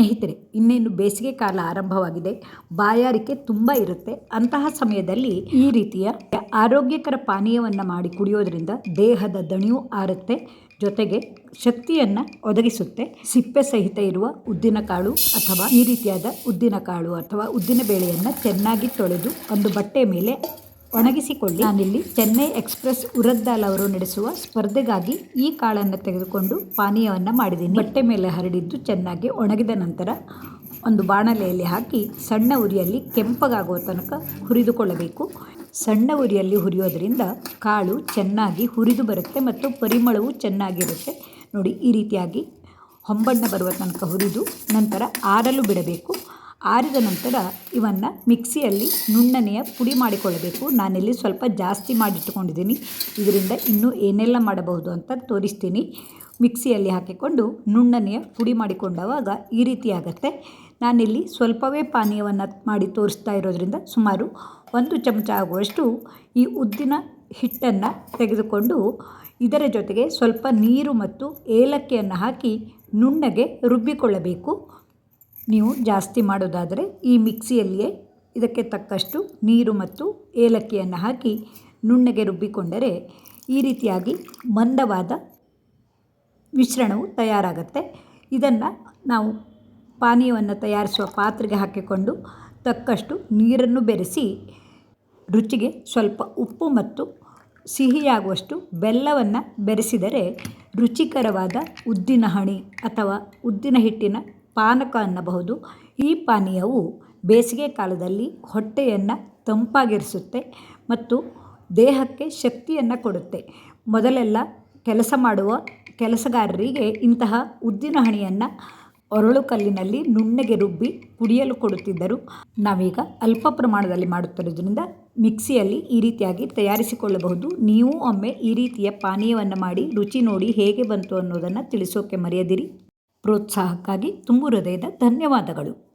ಸ್ನೇಹಿತರೆ, ಇನ್ನೇನು ಬೇಸಿಗೆ ಕಾಲ ಆರಂಭವಾಗಿದೆ, ಬಾಯಾರಿಕೆ ತುಂಬ ಇರುತ್ತೆ. ಅಂತಹ ಸಮಯದಲ್ಲಿ ಈ ರೀತಿಯ ಆರೋಗ್ಯಕರ ಪಾನೀಯವನ್ನು ಮಾಡಿ ಕುಡಿಯೋದ್ರಿಂದ ದೇಹದ ದಣಿಯು ಆರುತ್ತೆ, ಜೊತೆಗೆ ಶಕ್ತಿಯನ್ನು ಒದಗಿಸುತ್ತೆ. ಸಿಪ್ಪೆ ಸಹಿತ ಇರುವ ಉದ್ದಿನಕಾಳು ಅಥವಾ ಈ ರೀತಿಯಾದ ಉದ್ದಿನಕಾಳು ಅಥವಾ ಉದ್ದಿನ ಬೇಳೆಯನ್ನು ಚೆನ್ನಾಗಿ ತೊಳೆದು ಒಂದು ಬಟ್ಟೆ ಮೇಲೆ ಒಣಗಿಸಿಕೊಳ್ಳಿ. ನಾನಿಲ್ಲಿ ಚೆನ್ನೈ ಎಕ್ಸ್ಪ್ರೆಸ್ ಉರದ್ದಾಲ್ ಅವರು ನಡೆಸುವ ಸ್ಪರ್ಧೆಗಾಗಿ ಈ ಕಾಳನ್ನು ತೆಗೆದುಕೊಂಡು ಪಾನೀಯವನ್ನು ಮಾಡಿದ್ದೀನಿ. ಬಟ್ಟೆ ಮೇಲೆ ಹರಡಿದ್ದು ಚೆನ್ನಾಗಿ ಒಣಗಿದ ನಂತರ ಒಂದು ಬಾಣಲೆಯಲ್ಲಿ ಹಾಕಿ ಸಣ್ಣ ಉರಿಯಲ್ಲಿ ಕೆಂಪಗಾಗುವ ತನಕ ಹುರಿದುಕೊಳ್ಳಬೇಕು. ಸಣ್ಣ ಉರಿಯಲ್ಲಿ ಹುರಿಯೋದರಿಂದ ಕಾಳು ಚೆನ್ನಾಗಿ ಹುರಿದು ಬರುತ್ತೆ ಮತ್ತು ಪರಿಮಳವು ಚೆನ್ನಾಗಿರುತ್ತೆ. ನೋಡಿ ಈ ರೀತಿಯಾಗಿ ಹೊಂಬಣ್ಣ ಬರುವ ತನಕ ಹುರಿದು ನಂತರ ಆರಲು ಬಿಡಬೇಕು. ಆರಿದ ನಂತರ ಇವನ್ನು ಮಿಕ್ಸಿಯಲ್ಲಿ ನುಣ್ಣನೆಯ ಪುಡಿ ಮಾಡಿಕೊಳ್ಳಬೇಕು. ನಾನಿಲ್ಲಿ ಸ್ವಲ್ಪ ಜಾಸ್ತಿ ಮಾಡಿಟ್ಟುಕೊಂಡಿದ್ದೀನಿ ಇದರಿಂದ ಇನ್ನೂ ಏನೆಲ್ಲ ಮಾಡಬಹುದು ಅಂತ ತೋರಿಸ್ತೀನಿ. ಮಿಕ್ಸಿಯಲ್ಲಿ ಹಾಕಿಕೊಂಡು ನುಣ್ಣನೆಯ ಪುಡಿ ಮಾಡಿಕೊಂಡವಾಗ ಈ ರೀತಿ ಆಗುತ್ತೆ ನಾನಿಲ್ಲಿ ಸ್ವಲ್ಪವೇ ಪಾನೀಯವನ್ನು ಮಾಡಿ ತೋರಿಸ್ತಾ ಇರೋದ್ರಿಂದ ಸುಮಾರು ಒಂದು ಚಮಚ ಆಗುವಷ್ಟು ಈ ಉದ್ದಿನ ಹಿಟ್ಟನ್ನು ತೆಗೆದುಕೊಂಡು ಇದರ ಜೊತೆಗೆ ಸ್ವಲ್ಪ ನೀರು ಮತ್ತು ಏಲಕ್ಕಿಯನ್ನು ಹಾಕಿ ನುಣ್ಣಗೆ ರುಬ್ಬಿಕೊಳ್ಳಬೇಕು. ನೀವು ಜಾಸ್ತಿ ಮಾಡೋದಾದರೆ ಈ ಮಿಕ್ಸಿಯಲ್ಲಿಯೇ ಇದಕ್ಕೆ ತಕ್ಕಷ್ಟು ನೀರು ಮತ್ತು ಏಲಕ್ಕಿಯನ್ನು ಹಾಕಿ ನುಣ್ಣಗೆ ರುಬ್ಬಿಕೊಂಡರೆ ಈ ರೀತಿಯಾಗಿ ಮಂದವಾದ ಮಿಶ್ರಣವು ತಯಾರಾಗುತ್ತೆ. ಇದನ್ನು ನಾವು ಪಾನೀಯವನ್ನು ತಯಾರಿಸುವ ಪಾತ್ರೆಗೆ ಹಾಕಿಕೊಂಡು ತಕ್ಕಷ್ಟು ನೀರನ್ನು ಬೆರೆಸಿ ರುಚಿಗೆ ಸ್ವಲ್ಪ ಉಪ್ಪು ಮತ್ತು ಸಿಹಿಯಾಗುವಷ್ಟು ಬೆಲ್ಲವನ್ನು ಬೆರೆಸಿದರೆ ರುಚಿಕರವಾದ ಉದ್ದಿನ ಹಣಿ ಅಥವಾ ಉದ್ದಿನ ಹಿಟ್ಟಿನ ಪಾನಕ ಅನ್ನಬಹುದು. ಈ ಪಾನೀಯವು ಬೇಸಿಗೆ ಕಾಲದಲ್ಲಿ ಹೊಟ್ಟೆಯನ್ನು ತಂಪಾಗಿರಿಸುತ್ತೆ ಮತ್ತು ದೇಹಕ್ಕೆ ಶಕ್ತಿಯನ್ನು ಕೊಡುತ್ತೆ. ಮೊದಲೆಲ್ಲ ಕೆಲಸ ಮಾಡುವ ಕೆಲಸಗಾರರಿಗೆ ಇಂತಹ ಉದ್ದಿನ ಹಣಿಯನ್ನು ಒರಳು ಕಲ್ಲಿನಲ್ಲಿ ನುಣ್ಣಗೆ ರುಬ್ಬಿ ಕುಡಿಯಲು ಕೊಡುತ್ತಿದ್ದರು. ನಾವೀಗ ಅಲ್ಪ ಪ್ರಮಾಣದಲ್ಲಿ ಮಾಡುತ್ತಿರೋದ್ರಿಂದ ಮಿಕ್ಸಿಯಲ್ಲಿ ಈ ರೀತಿಯಾಗಿ ತಯಾರಿಸಿಕೊಳ್ಳಬಹುದು. ನೀವು ಒಮ್ಮೆ ಈ ರೀತಿಯ ಪಾನೀಯವನ್ನು ಮಾಡಿ ರುಚಿ ನೋಡಿ ಹೇಗೆ ಬಂತು ಅನ್ನೋದನ್ನು ತಿಳಿಸೋಕೆ ಮರೆಯದಿರಿ. ಪ್ರೋತ್ಸಾಹಕ್ಕಾಗಿ ತುಂಬು ಹೃದಯದ ಧನ್ಯವಾದಗಳು.